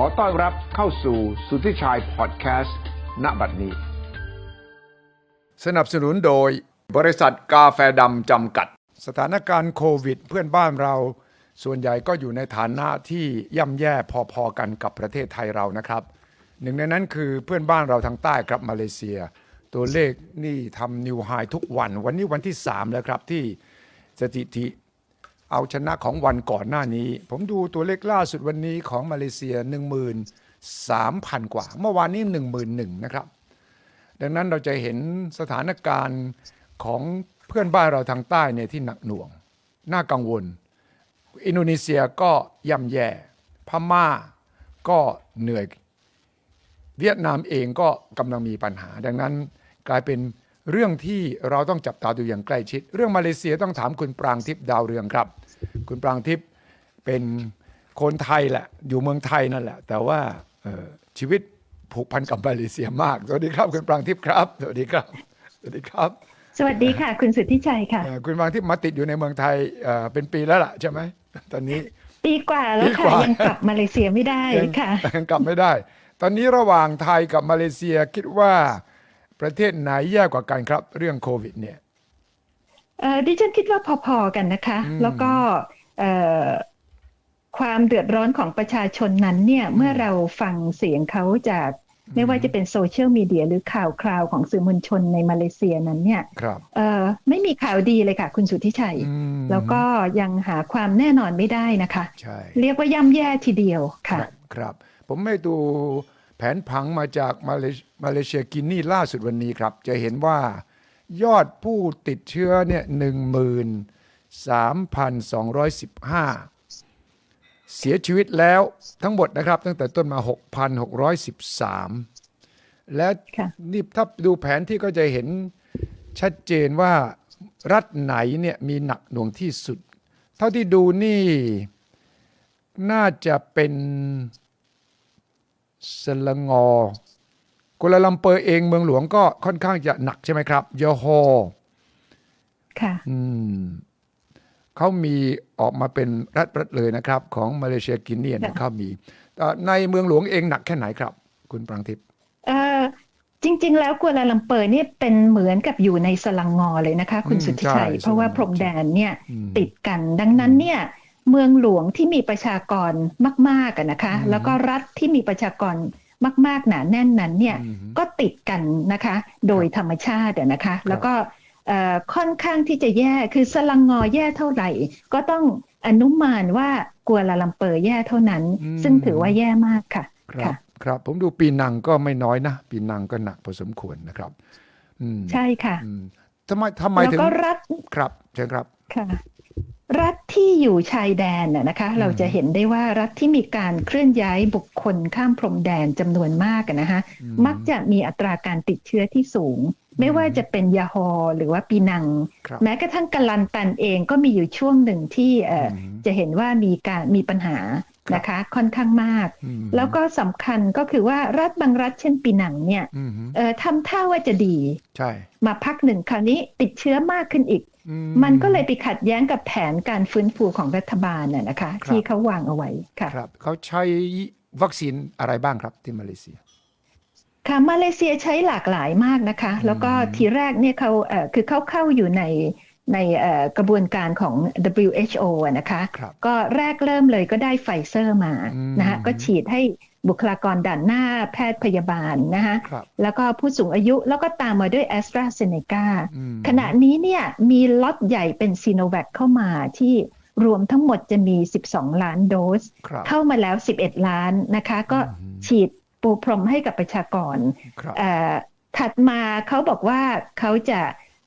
ขอต้อนรับเข้าสู่สุทธิชัยพอดแคสต์ณบัดนี้ สนับสนุนโดยบริษัทกาแฟดำจำกัด สถานการณ์โควิด เพื่อนบ้านเรา ส่วนใหญ่ก็อยู่ในฐานะที่ย่ำแย่พอๆกันกับประเทศไทยเรานะครับ หนึ่งในนั้นคือเพื่อนบ้านเราทางใต้ครับมาเลเซีย ตัวเลขนี่ทำนิวไฮทุกวัน วันนี้วันที่ 3 แล้วครับที่สถิติ เอาชนะของวันก่อนหน้านี้ ผมดูตัวเลขล่าสุดวันนี้ของมาเลเซีย 13,000 กว่า เมื่อวานนี้ 11,000นะครับ ดังนั้นเราจะเห็นสถานการณ์ของเพื่อนบ้านเราทางใต้เนี่ยที่หนักหน่วง น่ากังวล อินโดนีเซียก็ย่ำแย่ พม่าก็เหนื่อย เวียดนามเองก็กำลังมีปัญหา ดังนั้นกลายเป็น เรื่องที่เราต้องจับตาดูอย่างใกล้ชิด เรื่องมาเลเซียต้องถามคุณปรางทิพย์ดาวเรืองครับ คุณปรางทิพย์เป็นคนไทยแหละ อยู่เมืองไทยนั่นแหละ แต่ว่าเอ่อชีวิตผูกพันกับมาเลเซียมาก สวัสดีครับคุณปรางทิพย์ครับ สวัสดีครับ สวัสดีครับ สวัสดีค่ะ คุณสุทธิชัยค่ะเอ่อคุณปรางทิพย์มาติดอยู่ในเมืองไทยเอ่อเป็นปีแล้วล่ะใช่ไหมตอนนี้ปีกว่าแล้วปีกค่ะว่ายัยังกลับมาเลเซียไม่ได้ยังค่ะยังกลับไม่ได้ ตอนนี้ระหว่างไทยกับมาเลเซียคิดว่า ประเทศไหนแย่กว่ากันครับ เรื่องโควิดเนี่ยเอ่อดิฉันคิดว่าพอๆกันนะคะ แล้วก็เอ่อความเดือดร้อนของประชาชนนั้นเนี่ยเมื่อเราฟังเสียงเขาจากไม่ว่าจะเป็นโซเชียลมีเดียหรือข่าวคราวของสื่อมวลชนในมาเลเซียนั้นเนี่ยครับเอ่อไม่มีข่าวดีเลยค่ะ คุณสุทธิชัยอืมแล้วก็ยังหาความแน่นอนไม่ได้นะคะใช่เรียกว่าย่ำแย่ทีเดียวคค่ะรับครับ ผมไม่ดู แผนผังมาจากมาเลมาเลเซียกินนี่ล่าสุดวันนี้ครับ จะเห็นว่ายอดผู้ติดเชื้อเนี่ยหนึ่งหมื่นสามพันสองร้อยสิบห้าเสียชีวิตแล้วทั้งหมดนะครับ ตั้งแต่ต้นมา 6,613 และค่ะนี่ถ้าดูแผนที่ก็จะเห็นชัดเจนว่ารัฐไหนเนี่ยมีหนักหน่วงที่สุด เท่าที่ดูนี่น่าจะเป็น สลงอกัวลาลัมเปอร์เองเมืองหลวงก็ค่อนข้างจะหนักใช่ไหมครับยอฮอค่ะอืมเขามีออกมาเป็นรัฐรัฐเลยนะครับ ของมาเลเซียกินเนียนค่ะเขามีเอ่อในเมืองหลวงเองหนักแค่ไหนครับ คุณปรังทิพย์เอ่อจริง ๆ แล้วกัวลาลัมเปอร์เนี่ยเป็นเหมือนกับอยู่ในสลังงอเลยนะคะ คุณอืมสุทธิชัยใช่เพราะว่าสลังงอพรมแดนเนี่ยอืมติดกันดังนั้นเนี่ย เมืองหลวงที่มีประชากรมากๆอะนะคะอืมแล้วก็รัฐที่มีประชากรมาก ๆ หนาแน่นนั้นเนี่ยอืมก็ติดกันนะคะ โดยธรรมชาติอะนะคะ แล้วก็เอ่อค่อนข้างที่จะแย่คือสลังงอแย่เท่าไหร่ ก็ต้องอนุมานว่ากัวลาลัมเปอร์แย่เท่านั้นอืมซึ่งถือว่าแย่มากค่ะครับค่ะครับผมดูปีนังก็ไม่น้อยนะ ปีนังก็หนักพอสมควรนะครับอืมใช่ค่ะอืมทำไมทำไมแล้วถึงก็รัฐครับเชิญครับค่ะ รัฐที่อยู่ชายแดนน่ะนะคะ เราจะเห็นได้ว่ารัฐที่มีการเคลื่อนย้ายบุคคลข้ามพรมแดนจำนวนมากอะนะคะอืมมักจะมีอัตราการติดเชื้อที่สูง ไม่ว่าจะเป็นยาฮอหรือว่าปีนังครับแม้กระทั่งกะลันตันเองก็มีอยู่ช่วงหนึ่งที่เอ่ออมจะเห็นว่ามีการมีปัญหานะคะค่อนข้างมากอืมแล้วก็สำคัญก็คือว่ารัฐบางรัฐเช่นปีนังเนี่ยอืมเอ่อทำท่าว่าจะดีใช่มาพักหนึ่งคราวนี้ติดเชื้อมากขึ้นอีกอื มันก็เลยไปขัดแย้งกับแผนการฟื้นฟูของรัฐบาลน่ะนะคะครับที่เขาวางเอาไว้ค่ะครับเขาใช้วัคซีนอะไรบ้างครับที่มาเลเซียค่ะมาเลเซียใช้หลากหลายมากนะคะ แล้วก็ทีแรกเนี่ยเขาเอ่อคือเขาเข้าอยู่ใน ในเอ่อกระบวนการของ WHO อะนะคะครับก็แรกเริ่มเลยก็ได้ไฟเซอร์มาอืมนะคะก็ฉีดให้บุคลากรด่านหน้าแพทย์พยาบาลนะคะครับแล้วก็ผู้สูงอายุแล้วก็ตามมาด้วยแอสตราเซเนกาอืมขณะนี้เนี่ยมีล็อตใหญ่เป็นซีโนแวคเข้ามาที่รวมทั้งหมดจะมี 12 ล้านโดสครับเข้ามาแล้ว 11 ล้านนะคะ ก็อืมฉีดปูพรมให้กับประชากรครับเอ่อถัดมาเขาบอกว่าเขาจะ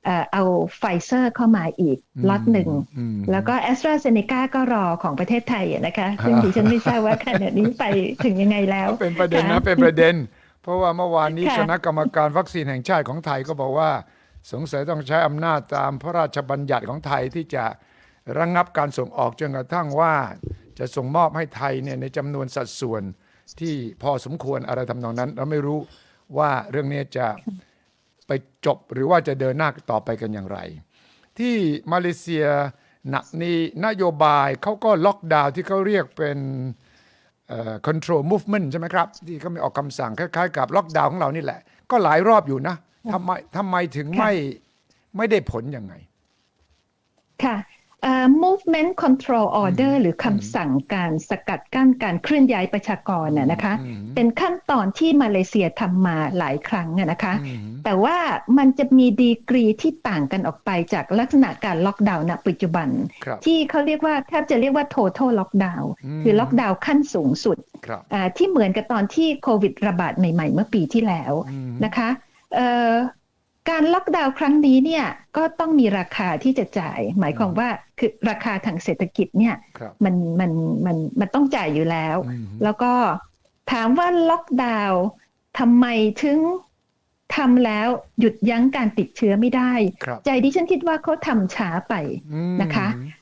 เอ่อเอาไฟเซอร์เข้ามาอีกล็อตหนึ่งอืมแล้วก็แอสตราเซเนกาก็รอของประเทศไทยอะนะคะ ซึ่งดิฉันไม่ทราบว่าขณะนี้ไปถึงยังไงแล้ว เป็นประเด็นนะค่ะเป็นประเด็น เพราะว่าเมื่อวานนี้ค่ะคณะกรรมการวัคซีนแห่งชาติของไทยก็บอกว่า สงสัยต้องใช้อำนาจตามพระราชบัญญัติของไทยที่จะระงงับการส่งออกจนกระทั่งว่าจะส่งมอบให้ไทยเนี่ยในจำนวนสัดส่วนที่พอสมควรอะไรทำนองนั้น เราไม่รู้ว่าเรื่องนี้จะ ไปจบหรือว่าจะเดินหน้าต่อไปกันอย่างไร ที่มาเลเซียหนักนี้นโยบายเขาก็ล็อกดาวน์ที่เขาเรียกเป็นเอ่อ control movement ใช่ไหมครับ ที่เขามีออกคำสั่งคล้ายๆ กับล็อกดาวน์ของเรานี่แหละ ก็หลายรอบอยู่นะทำไมทำไมถึงไม่ไม่ได้ผลยังไง ค่ะ movement control order หรือคำสั่งการสกัดกั้นการเคลื่อนย้ายประชากรน่ะนะคะอืมเป็นขั้นตอนที่มาเลเซียทำมาหลายครั้งอะนะคะอืมแต่ว่ามันจะมีดีกรีที่ต่างกันออกไปจากลักษณะการล็อกดาวน์ณปัจจุบันครับที่เขาเรียกว่าแทบจะเรียกว่า total lockdown อืมคือล็อกดาวน์ขั้นสูงสุดครับอ่าที่เหมือนกับตอนที่โควิดระบาดใหม่ ๆ เมื่อปีที่แล้วอืมนะคะเอ่อ การล็อกดาวน์ครั้งนี้เนี่ยก็ต้องมีราคาที่จะจ่าย หมายความว่าคือราคาทางเศรษฐกิจเนี่ยครับมันมันมันมันต้องจ่ายอยู่แล้วอืมแล้วก็ถามว่าล็อกดาวน์ทำไมถึงทำแล้วหยุดยั้งการติดเชื้อไม่ได้ครับใจดิฉันคิดว่าเขาทำช้าไปอืมนะคะเอ่อ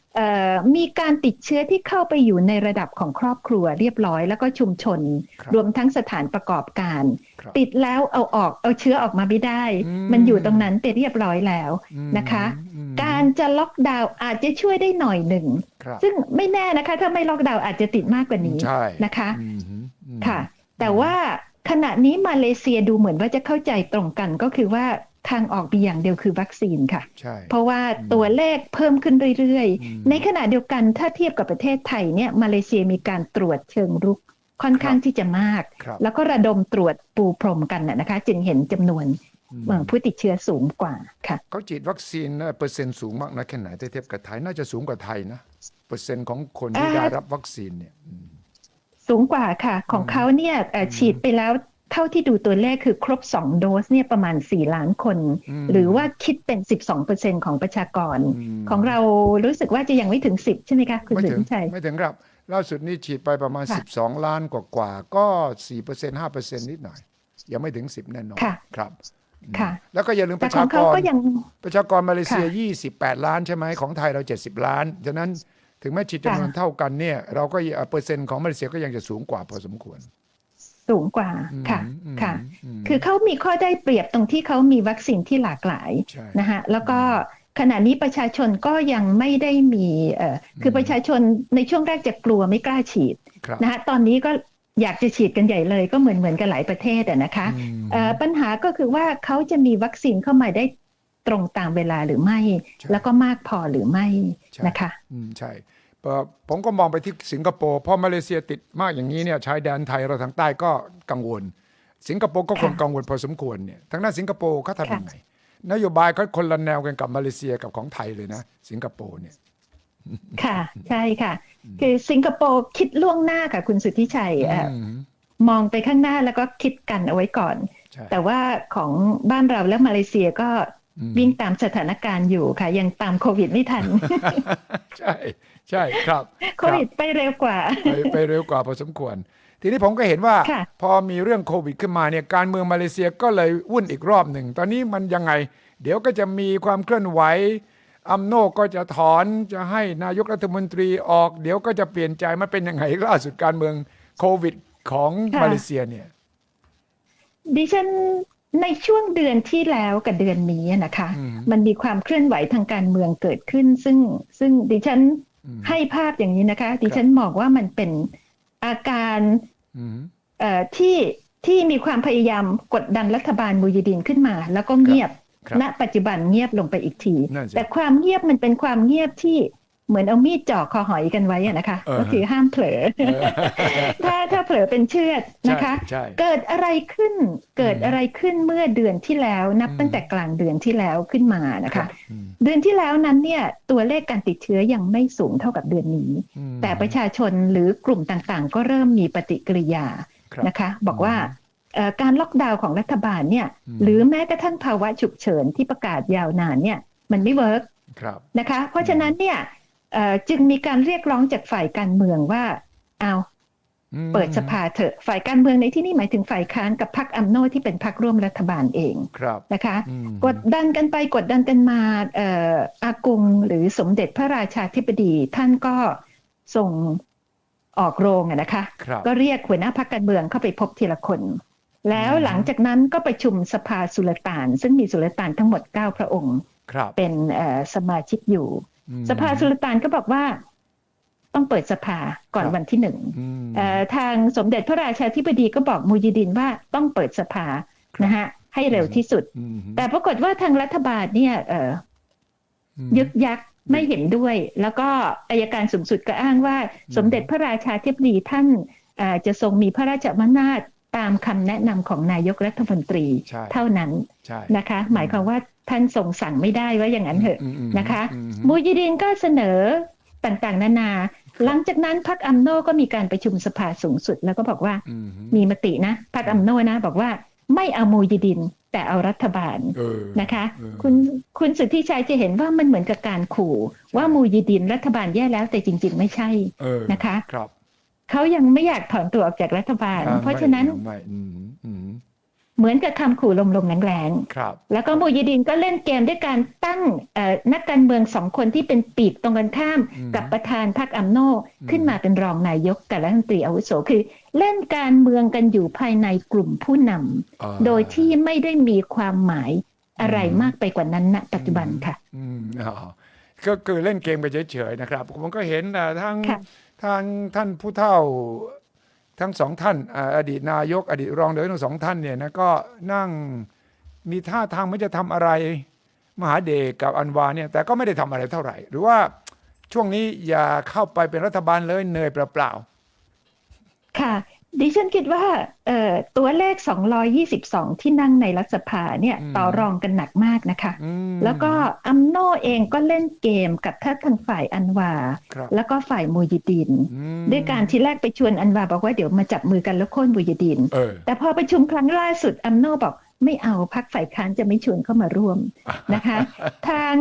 มีการติดเชื้อที่เข้าไปอยู่ในระดับของครอบครัวเรียบร้อย แล้วก็ชุมชนครับรวมทั้งสถานประกอบการครับติดแล้วเอาออกเอาเชื้อออกมาไม่ได้อืมมันอยู่ตรงนั้นไปเรียบร้อยแล้วอืมนะคะอืมการจะล็อกดาวน์อาจจะช่วยได้หน่อยหนึ่งครับซึ่งไม่แน่นะคะ ถ้าไม่ล็อกดาวน์อาจจะติดมากกว่านี้ใช่นะคะอืมอืมค่ะ แต่ว่าขณะนี้มาเลเซียดูเหมือนว่าจะเข้าใจตรงกันก็คือว่า ทางออกมีอย่างเดียวคือวัคซีนค่ะใช่เพราะว่าตัวเลขเพิ่มขึ้นเรื่อยอืมๆในขณะเดียวกันถ้าเทียบกับประเทศไทยเนี่ยมาเลเซียมีการตรวจเชิงรุกค่อนข้างที่จะมากครับแล้วก็ระดมตรวจปูพรมกันน่ะนะคะ จึงเห็นจำนวนอืมเอ่อผู้ติดเชื้อสูงกว่าค่ะเขาฉีดวัคซีนนะเปอร์เซ็นต์สูงมากนะแค่ไหนถ้าเทียบกับไทยน่าจะสูงกว่าไทยนะเปอร์เซ็นต์ของคนที่อ่าได้รับวัคซีนเนี่ยอืมสูงกว่าค่ะ ของเขาเนี่ยเอ่อฉีดไปแล้ว เท่าที่ดูตัวเลขคือครบ 2 โดสเนี่ยประมาณ 4 ล้านคนอืมหรือว่าคิดเป็น 12%ของประชากรอืมของเรารู้สึกว่าจะยังไม่ถึง 10 ใช่ไหมคะ คุณไม่สุถึงทธิชัยไม่ถึงครับ ล่าสุดนี่ฉีดไปประมาณค่ะ12 ล้านกว่ากว่าๆก็4เปอร์เซ็นต์5เปอร์เซ็นต์นิดหน่อย ยังไม่ถึง 10 แน่นอนค่ะครับอืมค่ะ แล้วก็อย่าลืมปแต่ระขอชางกเขารก็ยังประชากรมาเลเซียค่ะ28 ล้านใช่ไหมของไทยเรา 70 ล้านฉะนั้นถึงแม้ฉีดจำนวนเท่ากันเนี่ยเราก็เปอร์เซ็นต์ของมาเลเซียก็ยังจะสูงกว่าพอสมควร สูงกว่าอืมค่ะอืมค่ะมคือเขามีข้อได้เปรียบตรงที่เขามีวัคซีนที่หลากหลายใช่นะคะแล้วก็ขณะนี้ประชาชนก็ยังไม่ได้มีเอ่อคือประชาชนในช่วงแรกจะกลัวไม่กล้าฉีดครับนะคะตอนนี้ก็อยากจะฉีดกันใหญ่เลยก็เหมือนเหมือนกันหลายประเทศอะนะคะอืมเอ่อปัญหาก็คือว่าเขาจะมีวัคซีนเข้ามาได้ตรงตามเวลาหรือไม่ใช่แล้วก็มากพอหรือไม่ใช่นะคะอืมใช่เอ่อ ผมก็มองไปที่สิงคโปร์พอมาเลเซียติดมากอย่างนี้เนี่ยชายแดนไทยเราทางใต้ก็กังวล สิงคโปร์ก็คงค่ะกังวลพอสมควรเนี่ยทางด้านสิงคโปร์เขาทำค่ะยังไงนโยบายเขาคนละแนวกันกับมาเลเซียกับของไทยเลยนะ สิงคโปร์เนี่ยค่ะ ใช่ค่ะ คือสิงคโปร์คิดล่วงหน้าค่ะ คุณสุทธิชัยเอ่อออืมมองไปข้างหน้าแล้วก็คิดกันเอาไว้ก่อนใช่แต่ว่าของบ้านเราและมาเลเซียก็อืม วิ่งตามสถานการณ์อยู่ค่ะ ยังตามโควิดไม่ทัน ใช่ใช่ครับ โควิดไปเร็วกว่า ไปไปเร็วกว่าพอสมควร ทีนี้ผมก็เห็นว่าค่ะพอมีเรื่องโควิดขึ้นมาเนี่ยการเมืองมาเลเซียก็เลยวุ่นอีกรอบหนึ่ง ตอนนี้มันยังไง เดี๋ยวก็จะมีความเคลื่อนไหวอัมโนก็จะถอนจะให้นายกรัฐมนตรีออก เดี๋ยวก็จะเปลี่ยนใจมันเป็นยังไงล่าสุดการเมืองโควิดของค่ะมาเลเซียเนี่ยดิฉัน ในช่วงเดือนที่แล้วกับเดือนนี้นะคะอืมมันมีความเคลื่อนไหวทางการเมืองเกิดขึ้น ซึ่งซึ่งดิฉันอืมให้ภาพอย่างนี้นะคะ ดิฉันมองว่ามันเป็นอาการอืมเอ่อที่ที่มีความพยายามกดดันรัฐบาลมูยดินขึ้นมา แล้วก็เงียบครับณปัจจุบันเงียบลงไปอีกทีนั่นสิแต่ความเงียบมันเป็นความเงียบที่ เหมือนเอามีดจ่อคอหอยกันไว้อะนะคะเออก็คือห้ามเผลอเออถ้าถ้าเผลอเป็นเชือดนะคะใช่ใช่เกิดอะไรขึ้นเกิดอะไรขึ้นเมื่อเดือนที่แล้วนับอืมตั้งแต่กลางเดือนที่แล้วขึ้นมานะครัคะบอืมเดือนที่แล้วนั้นเนี่ยตัวเลขการติดเชื้อยังไม่สูงเท่ากับเดือนนี้อืมแต่ประชาชนหรือกลุ่มต่างๆ ก็เริ่มมีปฏิกิริยาครับนะคะ บอกว่าเอ่อการล็อกดาวน์ของรัฐบาลเนี่ยอืมหรือแม้กระทั่งภาวะฉุกเฉินที่ประกาศยาวนานเนี่ยมันไม่เวิร์กครับนะคะ เพราะฉะนั้นเนี่ยเอ่อ จึงมีการเรียกร้องจากฝ่ายการเมืองว่าเอาอืมเปิดสภาเถอะฝ่ายการเมืองในที่นี่หมายถึงฝ่ายค้านกับพรรคอัมโนที่เป็นพรรคร่วมรัฐบาลเองครับนะคะอืมกดดันกันไปกดดันกันมาเอ่ออากงหรือสมเด็จพระราชาธิบดี ท่านก็ส่งออกโรงอะนะคะครับก็เรียกหัวหน้าพรรคการเมืองเข้าไปพบทีละคน แล้วอืมหลังจากนั้นก็ประชุมสภาสุลต่าน ซึ่งมีสุลต่านทั้งหมด 9 พระองค์ครับเป็นเอ่อสมาชิกอยู่อืม สภาสุลต่านก็บอกว่าตต้องเปิดสภาก่อนครับวันที่หนึ่งอืมเอ่อทางสมเด็จพระราชาธิบดีก็บอกมูยิดินว่าต้องเปิดสภาครับนะฮะให้เร็วที่สุดอืมแต่ปรากฏว่าทางรัฐบาลเนี่ยเอ่ออืมยึกยักไม่เห็นด้วย แล้วก็อายการสูงสุดก็อ้างว่าอืมสมเด็จพระราชาธิบดีท่านเอ่อจะทรงมีพระราชอำนาจตามคำแนะนำของนายกรัฐมนตรีใช่เท่านั้นใช่นะคะ หมายความว่า ท่านทรงสั่งไม่ได้ว่าอย่างนั้นเถอะอืมอืมนะคะอืมมูยิดินก็เสนอต่างๆ นานา หลังจากนั้นพรรคอัมโนก็มีการประชุมสภาสูงสุด แล้วก็บอกว่าอืมมีมตินะพรรคอัมโนนะ บอกว่าไม่เอามูยิดินแต่เอารัฐบาลเออนะคะเออคุณคุณสุทธิชัยจะเห็นว่ามันเหมือนกับการขู่ ว่ามูยิดินรัฐบาลแย่แล้วแต่จริง ๆ ไม่ใช่เออนะคะครับเขายังไม่อยากถอนตัวออกจากรัฐบาลอ่เพราะฉะนั้นไม่ไม่อืมอืม เหมือนกับคำขู่ลมๆแรงครับๆแล้วก็มูยิดินก็เล่นเกมด้วยการตั้งเอ่อนักการเมืองสองคนที่เป็นปีกตรงกันข้ามอืมกับประธานพรรคอัมโนอืมขึ้นมาเป็นรองนายกกับรัฐมนตรีอาวุโสคือ เล่นการเมืองกันอยู่ภายในกลุ่มผู้นำอ่าโดยที่ไม่ได้มีความหมายอะไรอืมมากไปกว่านั้นณปัจจุบันค่ะอืมอ๋อก็คือเล่นเกมไปเฉยๆนะครับผมก็เห็นอ่าทั้งค่ะทางท่านผู้เฒ่า ทั้งสองท่านอดีตนายก อดีตรองนายกทั้งสองท่านเนี่ยนะก็นั่งมีท่าทางไม่จะทำอะไร มหาเดชกับอันวาเนี่ยแต่ก็ไม่ได้ทำอะไรเท่าไหร่ หรือว่าช่วงนี้อย่าเข้าไปเป็นรัฐบาลเลยเหนื่อยเปล่าค่ะ ดิฉันคิดว่าเอ่อตัวเลข 222 ที่นั่งในรัฐสภาเนี่ยอืมต่อรองกันหนักมากนะคะๆอืมแล้วก็อัมโนเองก็เล่นเกมกับท่าทางฝ่ายอันวาครับแล้วก็ฝ่ายมูยิดินอืมด้วยการที่แรกไปชวนอันวาบอกว่าเดี๋ยวมาจับมือกันแล้วโค่นมูยิดินเออแต่พอประชุมครั้งล่าสุดอัมโนบอกไม่เอาพักฝ่ายค้านจะไม่ชวนเข้ามาร่วมนะคะ ทาง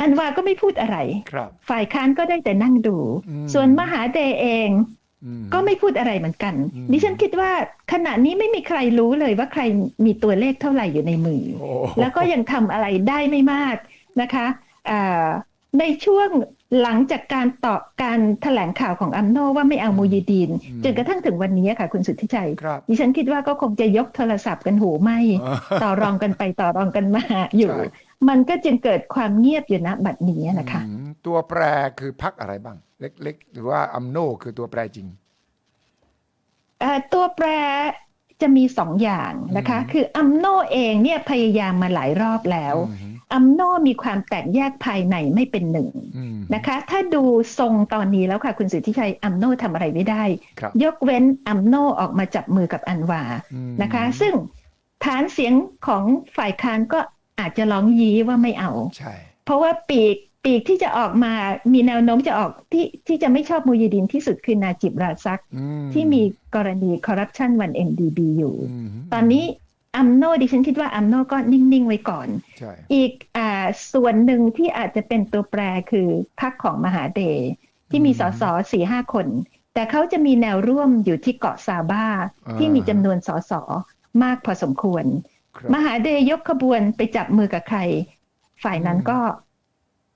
อันวาก็ไม่พูดอะไรครับฝ่ายค้านก็ได้แต่นั่งดูอืมส่วนมหาเดเองอืม ก็ไม่พูดอะไรเหมือนกันอืมดิฉันคิดว่าขณะนี้ไม่มีใครรู้เลยว่าใครมีตัวเลขเท่าไหร่อยู่ในมือโอ้แล้วก็ยังทำอะไรได้ไม่มากนะคะอ่าในช่วงหลังจากการต่อการแถลงข่าวของอัมโนว่าไม่เอามูยิดีนจนกระทั่งถึงวันนี้ค่ะ คุณสุทธิชัยครับดิฉันคิดว่าก็คงจะยกโทรศัพท์กันหูไหมต่อรองกันไปต่อรองกันมาอยู่ใช่ มันก็จึงเกิดความเงียบอยู่ณบัดนี้นะคะอืมตัวแปรคือพักอะไรบ้าง เล็ก ๆ หรือว่าอัมโนคือตัวแปรจริงเอ่อตัวแปรจะมีสองอย่างนะคะอืมคืออัมโนเองเนี่ยพยายามมาหลายรอบแล้วอืมอัมโนมีความแตกแยกภายในไม่เป็นหนึ่งอืมนะคะ ถ้าดูทรงตอนนี้แล้วค่ะ คุณสุทธิชัยอัมโนทำอะไรไม่ได้ครับยกเว้นอัมโนออกมาจับมือกับอันวาอืมนะคะ ซึ่งฐานเสียงของฝ่ายค้านก็ อาจจะร้องยี้ว่าไม่เอา ใช่ เพราะว่าปีกปีกที่จะออกมามีแนวโน้มจะออกที่ที่จะไม่ชอบมูยิดินที่สุดคือนาจิบราซักอืที่มีกรณีคอร์รัปชันวัน MDB อยู่มตอนนี้อัมโนดิฉันคิดว่าอัมโนก็นิ่ง ๆ ไว้ก่อนใช่อีกอ่าส่วนหนึ่งที่อาจจะเป็นตัวแปรคือพรรคของมหาเดชที่มีสสสี่ห้าคน แต่เขาจะมีแนวร่วมอยู่ที่เกาะซาบ้าที่มีจำนวนสสมากพอสมควรครับ มหาเดชยกขบวนไปจับมือกับใคร ฝ่ายนั้นก็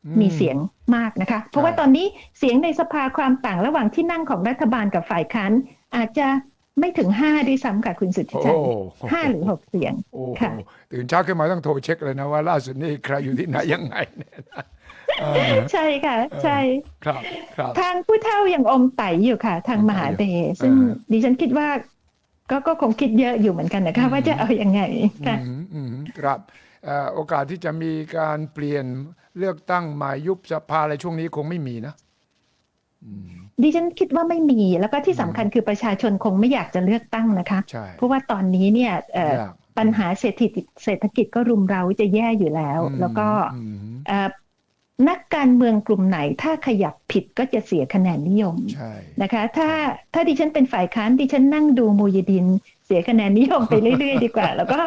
อืมีเสียงมากนะคะ เพราะว่าตอนนี้เสียงในสภาความต่างระหว่างที่นั่งของรัฐบาลกับฝ่ายค้านอาจจะไม่ถึงห้าด้วยซ้ำค่ะคุณสุทธิโอ้ชัยโห้าหรือหกเสียงโอ้โหค่ะตื่นเช้าขึ้นมาต้องโทรเช็คเลยนะว่าล่าสุดนี่ใครอยู่ที่ไหนยังไงเนี่ยนะเออใช่ค่ะ ใช่ครับครับ ทางผู้เฒ่ายังอมไตอยู่ค่ะ ทางมหาเดชซึ่งอ่าดิฉันคิดว่า ก็ก็คงคิดเยอะอยู่เหมือนกันนะคะอืมว่าจะเอาอยัางไงค่ะอืมอืมครับเอ่อโอกาสที่จะมีการเปลี่ยนเลือกตั้งใหม่ยุบสภาอะไรช่วงนี้คงไม่มีนะอืมดิฉันคิดว่าไม่มีแล้วก็ที่สำคัญคือประชาชนคงไม่อยากจะเลือกตั้งนะคะใช่เพราะว่าตอนนี้เนี่ยเอ่อยากปัญหาเศรษฐกิจเศรษฐกิจก็รุมเร้าจะแย่อยู่แล้วอืมแล้วก็อืมเอ่อ นักการเมืองกลุ่มไหนถ้าขยับผิดก็จะเสียคะแนนนิยมใช่นะคะ ถ้าถ้าดิฉันเป็นฝ่ายค้านดิฉันนั่งดูมูยดิน เสียคะแนนนิยมไปเรื่อยๆดีกว่า แล้วก็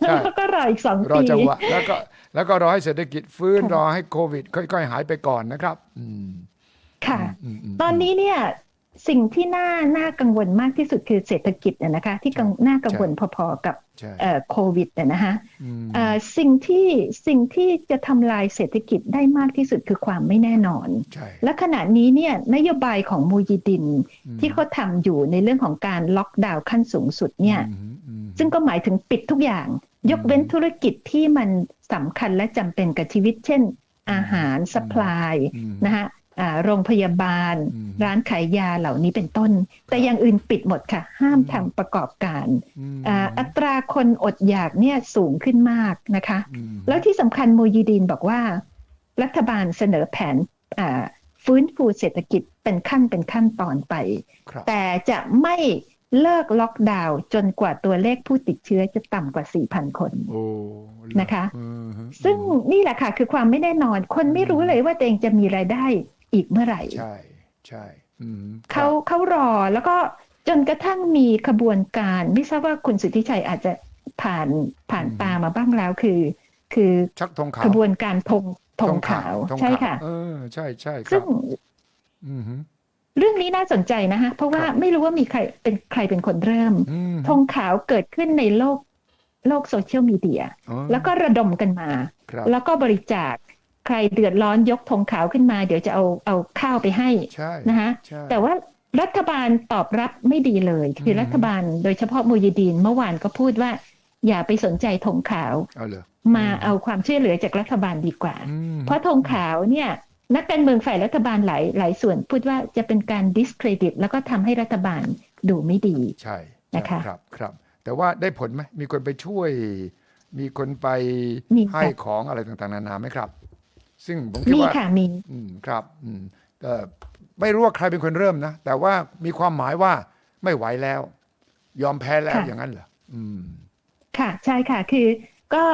แล้วก็รออีกสองรอปีจังหวะแล้วก็แล้วก็รอให้เศรษฐกิจฟื้นค่ะรอให้โควิด ค่อยๆ หายไปก่อนนะครับอืมค่ะอืมมตอนนี้เนี่ย สิ่งที่น่าน่ากังวลมากที่สุดคือเศรษฐกิจน่ะนะคะที่กังน่ากังวลพอๆกับใช่เอ่อโควิดน่ะนะคะอืมเอ่อสิ่งที่สิ่งที่จะทำลายเศรษฐกิจได้มากที่สุดคือความไม่แน่นอนใช่และขณะนี้เนี่ยนโยบายของมูยิดินอืมที่เขาทำอยู่ในเรื่องของการล็อกดาวน์ขั้นสูงสุดเนี่ยอืมอืมซึ่งก็หมายถึงปิดทุกอย่าง ยกเว้นธุรกิจที่มันสำคัญและจำเป็นกับชีวิต เช่นอาหารสป라이อืมนะคะอ่า โรงพยาบาลอืมร้านขายยาเหล่านี้เป็นต้น แต่อย่างอื่นปิดหมดค่ะ ห้ามทำประกอบการอืมอ่าอัตราคนอดอยากเนี่ยสูงขึ้นมากนะคะอืมแล้วที่สำคัญโมยีดีนบอกว่า รัฐบาลเสนอแผนอ่าฟื้นฟูเศรษฐกิจเป็นขั้นเป็นขั้นตอนไปครับแต่จะไม่เลิกล็อกดาวน์จนกว่าตัวเลขผู้ติดเชื้อจะต่ำกว่า 4,000 คนโอ้นะคะอืมซึ่งนี่แหละค่ะคือความไม่แน่นอน คนไม่รู้เลยว่าตัวเองจะมีรายได้ อีกเมื่อไหร่ ใช่ใช่อืมเขาครับเขารอแล้วก็จนกระทั่งมีขบวนการไม่ทราบว่าคุณสุทธิชัยอาจจะผ่านผ่านตามาบ้างแล้วคือ คือชักธงขาวขบวนการธงธงขาวธงใช่ขาวค่ะ เออใช่ใช่ครัซึ่บงอืมฮึเรื่องนี้น่าสนใจนะคะเพราะว่าครับไม่รู้ว่ามีใครเป็นใครเป็นคนเริ่มอืมธงขาวเกิดขึ้นในโลกโลกโซเชียลมีเดียอ๋อแล้วก็ระดมกันมาครับแล้วก็บริจาค ใครเดือดร้อนยกธงขาวขึ้นมา เดี๋ยวจะเอาเอาข้าวไปให้ใช่นะคะใช่แต่ว่ารัฐบาลตอบรับไม่ดีเลย คือมรัฐบาลโดยเฉพาะมูยดีนเมื่อวานก็พูดว่า อย่าไปสนใจธงขาวเอาเลยมาเอาความช่วยเหลือจากรัฐบาลดีกว่าอืมเพราะธงขาวเนี่ยนักการเมืองฝ่ายรัฐบาลหลายหลายส่วนพูดว่าจะเป็นการ discredit แล้วก็ทำให้รัฐบาลดูไม่ดี ใช่นะคะครับครับ แต่ว่าได้ผลไหมมีคนไปช่วย มีคนไปมีให้ค่ะของอะไรต่างๆ นานาไหมครับ ซึ่งผมคิดมีว่าค่ะมี อืมครับอืมแต่ไม่รู้ว่าใครเป็นคนเริ่มนะ แต่ว่ามีความหมายว่าไม่ไหวแล้ว ยอมแพ้แล้วค่ะ อย่างนั้นเหรออืม ค่ะ ใช่ค่ะ คือก็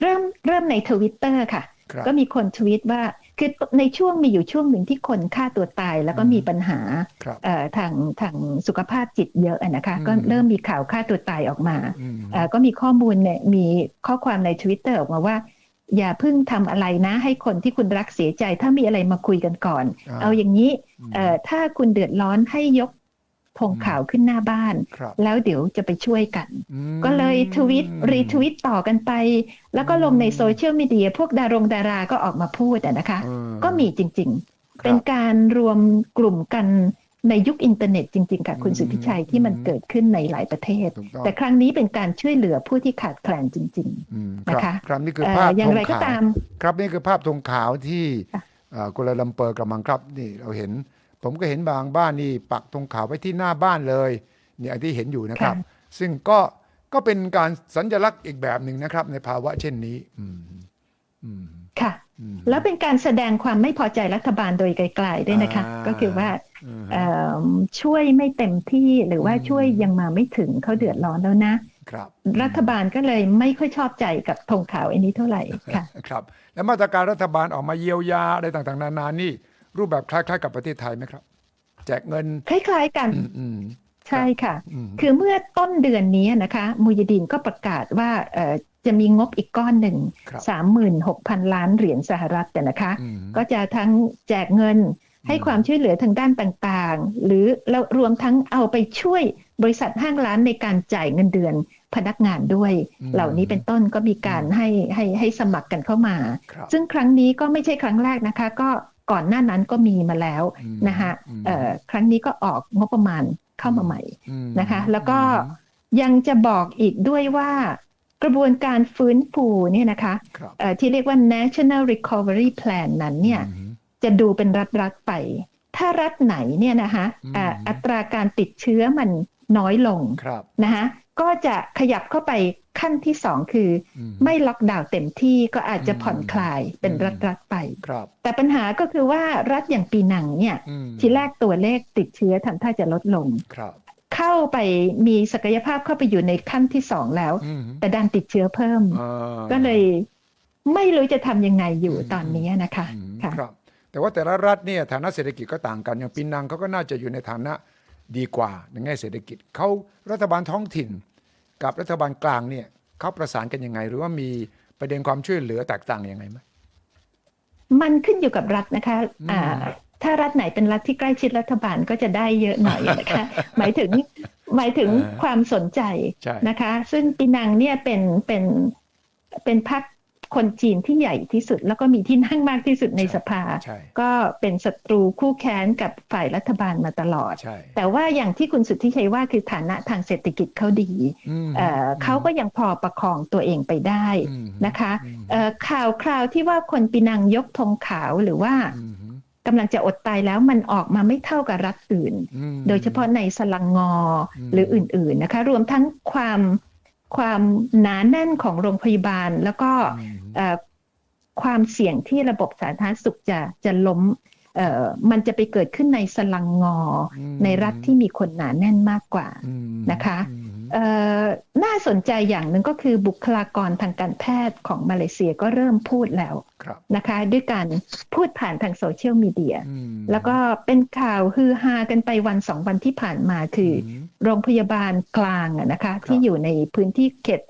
เริ่มเริ่มในทวิตเตอร์ค่ะ ครับ ก็มีคนทวิตว่าคือในช่วงมีอยู่ช่วงหนึ่งที่คนฆ่าตัวตาย แล้วก็อืมมีปัญหาครับ เอ่อทางทางสุขภาพจิตเยอะอะนะคะอืมก็เริ่มมีข่าวฆ่าตัวตายออกมา อืม เอ่อก็มีข้อมูลเนี่ยมีข้อความในทวิตเตอร์ออกมาว่า อย่าเพิ่งทำอะไรนะ ให้คนที่คุณรักเสียใจ ถ้ามีอะไรมาคุยกันก่อนอ่าเอาอย่างนี้อืมเอ่อถ้าคุณเดือดร้อนให้ยกธงขาวขึ้นหน้าบ้านครับแล้วเดี๋ยวจะไปช่วยกันอืมก็เลยทวิตรีทวิตต่อกันไป แล้วก็ลงในโซเชียลมีเดียพวกดารงดาราก็ออกมาพูดอะนะคะเออก็มีจริงครับๆเป็นการรวมกลุ่มกัน ในยุคอินเทอร์เน็ตจริง ๆ ค่ะคุณอืมสุทธิชัยที่มันอืมเกิดขึ้นในหลายประเทศถูกต้องแต่ครั้งนี้เป็นการช่วยเหลือผู้ที่ขาดแคลนจริงอืมนะคะครับครับนี่ๆคือเอ่อภาพอย่างไรธก็ขวตามครับนี่คือภาพธงขาวที่ค่ะเอ่อกัวลาลัมเปอร์กำลังครับนี่เราเห็น ผมก็เห็นบางบ้านนี่ปักธงขาวไว้ที่หน้าบ้านเลยเนี่ยอันที่เห็นอยู่นะครับ ซึ่งก็ก็เป็นการสัญลักษณ์อีกแบบหนึ่งนะครับ ในภาวะเช่นนี้ อืมอืมค่ะอืม แล้วเป็นการแสดงความไม่พอใจรัฐบาลโดยไกลๆด้วยนะคะอ่าก็คือว่าอืมเอิ่มช่วยไม่เต็มที่หรือว่าอืมช่วยยังมาไม่ถึงเขาเดือดร้อนแล้วนะครับรัฐบาลก็เลยไม่ค่อยชอบใจกับธงขาวอันนี้เท่าไหร่ค่ะครับ แล้วมาตรการรัฐบาลออกมาเยียวยาอะไรต่างๆ นานานี่ รูปแบบคล้ายๆ กับประเทศไทยไหมครับ แจกเงิน คล้ายๆกันอืมอืมใช่ค่ะอืมคือเมื่อต้นเดือนนี้นะคะมูยดีนก็ประกาศว่าเอ่อ จะมีงบอีกก้อนหนึ่งครับ36,000ล้านเหรียญสหรัฐเนี่ยนะคะอืมก็จะทั้งแจกเงินให้ความช่วยเหลือทางด้านต่างๆ หรือแล้วรวมทั้งเอาไปช่วยบริษัทห้างร้านในการจ่ายเงินเดือนพนักงานด้วยอืมเหล่านี้เป็นต้นก็มีการให้ให้ให้สมัครกันเข้ามาครับซึ่งครั้งนี้ก็ไม่ใช่ครั้งแรกนะคะ ก็ก่อนหน้านั้นก็มีมาแล้วอืมนะคะอืมเอ่อครั้งนี้ก็ออกงบประมาณเข้ามาใหม่อืมนะคะ แล้วก็อืมยังจะบอกอีกด้วยว่า กระบวนการฟื้นฟูเนี่ยนะคะครับเอ่อที่เรียกว่า National Recovery Plan นั้นเนี่ยอืมจะดูเป็นรัฐๆไป ถ้ารัฐไหนเนี่ยนะคะอืมอ่าอัตราการติดเชื้อมันน้อยลงครับนะคะก็จะขยับเข้าไปขั้นที่สองคืออือไม่ล็อกดาวน์เต็มที่ก็อาจจะอืมผ่อนคลายเป็นอืมรัฐๆไปครับแต่ปัญหาก็คือว่ารัฐอย่างปีหนังเนี่ยอืมทีแรกตัวเลขติดเชื้อทำท่าจะลดลงครับ เข้าไปมีศักยภาพเข้าไปอยู่ในขั้นที่สองแล้วอืมแต่ดันติดเชื้อเพิ่มอ่าก็เลยไม่รู้จะทำยังไงอยู่อืมตอนนี้นะคะอืมค่ะครับ แต่ว่าแต่ละรัฐเนี่ยฐานะเศรษฐกิจก็ต่างกัน อย่างปีนังเขาก็น่าจะอยู่ในฐานะดีกว่าในแง่เศรษฐกิจเขารัฐบาลท้องถิ่น กับรัฐบาลกลางเนี่ยเขาประสานกันยังไง หรือว่ามีประเด็นความช่วยเหลือแตกต่างยังไงไหมมันขึ้นอยู่กับรัฐนะคะอืมอ่า ถ้ารัฐไหนเป็นรัฐที่ใกล้ชิดรัฐบาลก็จะได้เยอะหน่อยนะคะ หมายถึงหมายถึงอ่าความสนใจใช่นะคะ ซึ่งปีนังเนี่ยเป็นเป็นเป็นพรรคคนจีนที่ใหญ่ที่สุด แล้วก็มีที่นั่งมากที่สุดในสภาใช่ก็เป็นศัตรูคู่แค้นกับฝ่ายรัฐบาลมาตลอดใช่แต่ว่าอย่างที่คุณสุทธิชัยว่าคือฐานะทางเศรษฐกิจเขาดีอืมเอ่อเขาก็ยังพอประคองตัวเองไปได้อืมนะคะอืมเอ่อข่าวคราวที่ว่าคนปีนังยกธงขาวหรือว่าอืม กำลังจะอดตายแล้วมันออกมาไม่เท่ากับรัฐอื่นอืมโดยเฉพาะในสลังงออมหรืออื่นๆนะคะ รวมทั้งความความหนาแน่นของโรงพยาบาล แล้วก็อืมเอ่อความเสี่ยงที่ระบบสาธารณสุขจะจะล้มเอ่อมันจะไปเกิดขึ้นในสลังงออืมในรัฐที่มีคนหนาแน่นมากกว่าอืมนะคะอืมเอ่อ น่าสนใจอย่างหนึ่งก็คือบุคลากรทางการแพทย์ของมาเลเซียก็เริ่มพูดแล้วครับนะคะ ด้วยการพูดผ่านทางโซเชียลมีเดียอืมแล้วก็เป็นข่าวฮือฮากันไปวันสองวันที่ผ่านมาคืออมโรงพยาบาลกลางอะนะคะ ที่อยู่ในพื้นที่เขต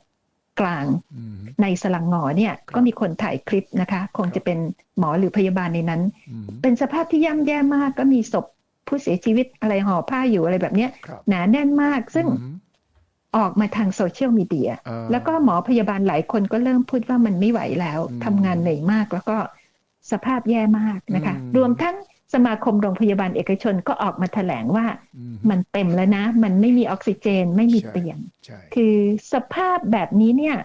กลางอืมในสลังงอเนี่ยครับก็มีคนถ่ายคลิปนะคะ คงครับจะเป็นหมอหรือพยาบาลในนั้นอืมเป็นสภาพที่ย่ำแย่มากก็มีศพผู้เสียชีวิตอะไรห่อผ้าอยู่อะไรแบบเนี้ยครับหนาแน่นมากซึ่ง อืมออกมาทางโซเชียลมีเดียเอ่อแล้วก็หมอพยาบาลหลายคนก็เริ่มพูดว่ามันไม่ไหวแล้วอืมทำงานเหนื่อยมากแล้วก็สภาพแย่มากนะคะอืมรวมทั้งสมาคมโรงพยาบาลเอกชนก็ออกมาแถลงว่าอืมมันเต็มแล้วนะ มันไม่มีออกซิเจนไม่มีใช่เตียงใช่คือสภาพแบบนี้เนี่ย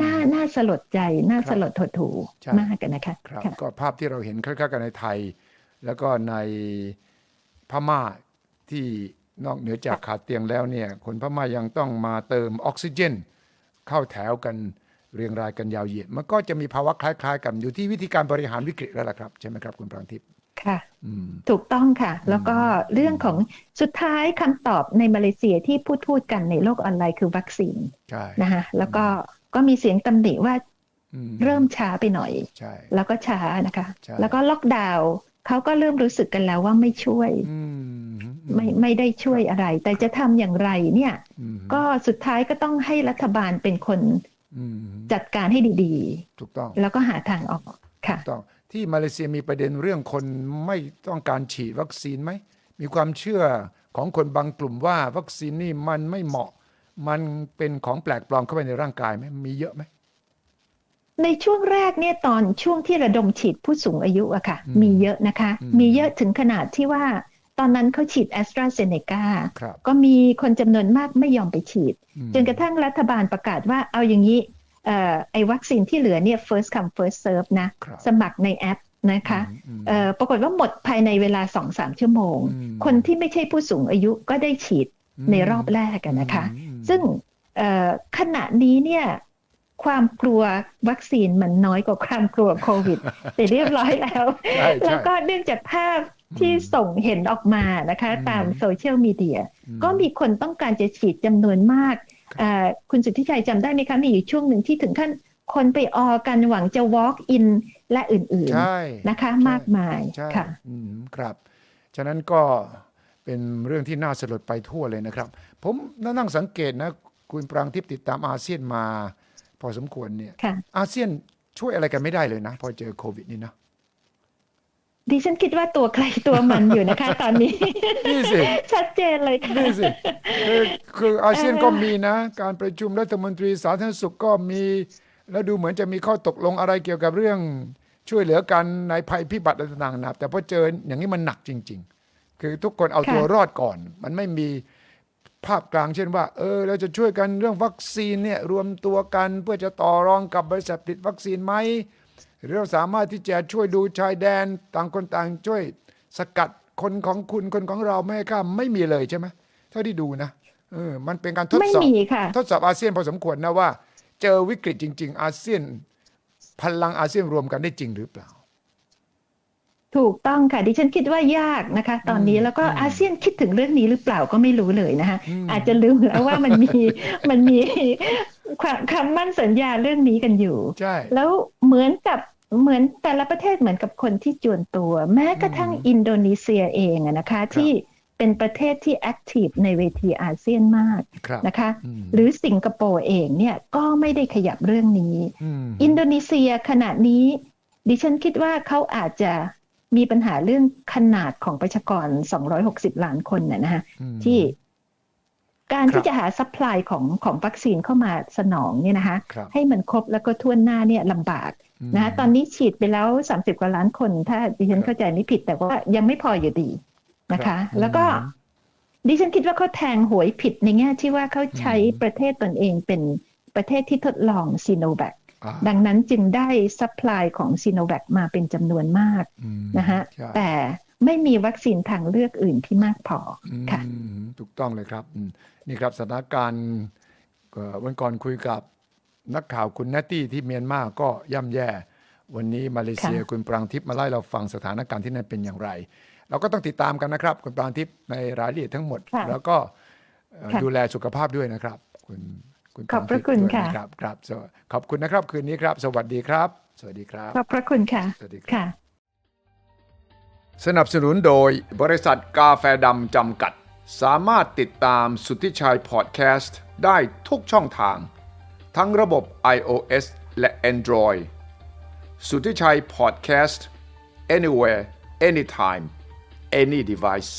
น่าน่าสลดใจน่าครับสลดหดหูใช่มากกันนะคะครับค่ะก็ภาพที่เราเห็นคล้ายๆกันในไทย แล้วก็ในพม่าที่ นอกเหนือจากขาดเตียงแล้วเนี่ยคนพม่ายังต้องมาเติมออกซิเจน เข้าแถวกันเรียงรายกันยาวเหยียดมันก็จะมีภาวะคล้าย ๆ กันอยู่ที่วิธีการบริหารวิกฤตแล้วล่ะครับ ใช่ไหมครับคุณปรางทิพย์ค่ะอืมถูกต้องค่ะ แล้วก็เรื่องของสุดท้ายคำตอบในมาเลเซียที่พูดพูดกันในโลกออนไลน์คือวัคซีนใช่นะคะแล้วก็ก็มีเสียงตำหนิว่าอืเริ่มช้าไปหน่อยใช่แล้วก็ช้านะคะใช่แล้วก็ล็อกดาวน์เขาก็เริ่มรู้สึกกันแล้วว่าไม่ช่วยอืม ไม่ไม่ได้ช่วยอะไร แต่จะทำอย่างไรเนี่ยอืมก็สุดท้ายก็ต้องให้รัฐบาลเป็นคนอืมจัดการให้ดีถูกต้องๆแล้วก็หาทางออกค่ะถูกต้อง ที่มาเลเซียมีประเด็นเรื่องคนไม่ต้องการฉีดวัคซีนไหม มีความเชื่อของคนบางกลุ่มว่าวัคซีนนี่มันไม่เหมาะ มันเป็นของแปลกปลอมเข้าไปในร่างกายไหมมีเยอะไหมในช่วงแรกเนี่ยตอนช่วงที่ระดมฉีดผู้สูงอายุอะค่ะอืมมีเยอะนะคะอืมมีเยอะถึงขนาดที่ว่าต อนนั้นเขาฉีดแอสตราเซเนกาครับก็มีคนจำนวนมากไม่ยอมไปฉีดอืมจนกระทั่งรัฐบาลประกาศว่าเอาอย่างนี้เอ่อไอ้วัคซีนที่เหลือเนี่ย first come first serve นะครับสมัครในแอปนะคะอืมเอ่อปรากฏว่าหมดภายในเวลา 2-3 ชั่วโมงอืมคนที่ไม่ใช่ผู้สูงอายุก็ได้ฉีดในรอบแรกอะนะคะอืมซึ่งเอ่อขณะนี้เนี่ยความกลัววัคซีนมันน้อยกว่าความกลัวโควิดไปเรียบร้อยแล้วใช่ใช่แล้วก็เนื่องจากภาพ ที่อืมส่งเห็นออกมานะคะอืมตามโซเชียลมีเดียอืมก็มีคนต้องการจะฉีดจำนวนมากครับเอ่อคุณสุทธิชัยจำได้ไหมคะ มีอยู่ช่วงหนึ่งที่ถึงขั้นคนไปออกันหวังจะ walk in และอื่นใช่ๆนะคะใช่มากมายใช่ค่ะอืมครับ ฉะนั้นก็เป็นเรื่องที่น่าสลดไปทั่วเลยนะครับ ผมนั่งสังเกตนะ คุณปรางทิพย์ติดตามอาเซียนมา พอสมควรเนี่ยค่ะอาเซียนช่วยอะไรกันไม่ได้เลยนะ พอเจอโควิดนี่นะ ดิฉันคิดว่าตัวใครตัวมันอยู่นะคะ ตอนนี้ นี่สิ ชัดเจนเลยค่ะ นี่สิคือคืออาเซียนก็มีนะ การประชุมรัฐมนตรีสาธารณสุขก็มี แล้วดูเหมือนจะมีข้อตกลงอะไรเกี่ยวกับเรื่องช่วยเหลือกันในภัยพิบัติอะไรต่างๆนะแต่พอเจออย่างนี้มันหนักจริง ๆ คือทุกคนเอาค่ะตัวรอดก่อน มันไม่มีภาพกลางเช่นว่า เออ เราจะช่วยกันเรื่องวัคซีนเนี่ยรวมตัวกันเพื่อจะต่อรองกับบริษัทผลิตวัคซีนไหม หรือเราสามารถที่จะช่วยดูชายแดนต่างคนต่างช่วยสกัดคนของคุณคนของเราไม่ให้ข้ามไม่มีเลยใช่ไหมเท่าที่ดูนะเออมันเป็นการทดไม่สอบมีค่ะทดสอบอาเซียนพอสมควรนะว่า เจอวิกฤตจริง ๆ อาเซียน พลังอาเซียนรวมกันได้จริงหรือเปล่า ถูกต้องค่ะ ดิฉันคิดว่ายากนะคะ ตอนนี้อืมแล้วก็อืมอาเซียนคิดถึงเรื่องนี้หรือเปล่าก็ไม่รู้เลยนะคะอืมอาจจะลืมแล้วว่ามันมีมันมีความคำมั่นสัญญาเรื่องนี้กันอยู่ใช่แล้วเหมือนกับ เหมือนแต่ละประเทศเหมือนกับคนที่จวนตัว แม้กระทั่งอืมอินโดนีเซียเองอะนะคะที่เป็นประเทศที่แอคทีฟในเวทีอาเซียนมากครับนะคะอืมหรือสิงคโปร์เองเนี่ยก็ไม่ได้ขยับเรื่องนี้อืมอินโดนีเซียขณะนี้ ดิฉันคิดว่าเขาอาจจะมีปัญหาเรื่องขนาดของประชากร 260 ล้านคนนะนะฮะอืมที่การครับที่จะหาซัพพลายของของวัคซีนเข้ามาสนองเนี่ยนะคะครับให้มันครบแล้วก็ทั่วหน้าเนี่ยลำบาก นะคะตอนนี้ฉีดไปแล้ว 30 กว่าล้านคน ถ้าดิฉันเข้าใจไม่ผิดแต่ว่ายังไม่พออยู่ดีนะครัคะบแล้วก็อืมดิฉันคิดว่าเขาแทงหวยผิดในแง่ที่ว่าเขาใช้อืมประเทศตนเองเป็นประเทศที่ทดลองซีโนแวคอ่าดังนั้นจึงได้ซัพพลายของซีโนแวคมาเป็นจำนวนมากอืมนะฮะใช่แต่ไม่มีวัคซีนทางเลือกอื่นที่มากพอค่ะอืมถูกต้องเลยครับอืมนี่ครับสถานการณ์เอ่อวันก่อนคุยกับ นักข่าวคุณแนตตี้ที่เมียนมาก็ย่ำแย่ วันนี้มาเลเซียค่ะคุณปรางทิพย์มาไล่เราฟังสถานการณ์ที่นั่นเป็นอย่างไร เราก็ต้องติดตามกันนะครับ คุณปรางทิพย์ในรายละเอียดทั้งหมดค่ะแล้วก็เอ่อค่ะดูแลสุขภาพด้วยนะครับ คุณคุณขอบพระปางทิพย์คุณด้วยค่ะนะครับครับสวขอบคุณนะครับคืนนี้ครับ สวัสดีครับ สวัสดีครับขอบพระคุณค่ะสวัสดีครับค่ะ สนับสนุนโดยบริษัทกาแฟดำจำกัด สามารถติดตามสุทธิชัยพอดแคสต์ได้ทุกช่องทาง ทั้งระบบ iOS และ Android สุทธิชัยพอดแคสต์ anywhere anytime any device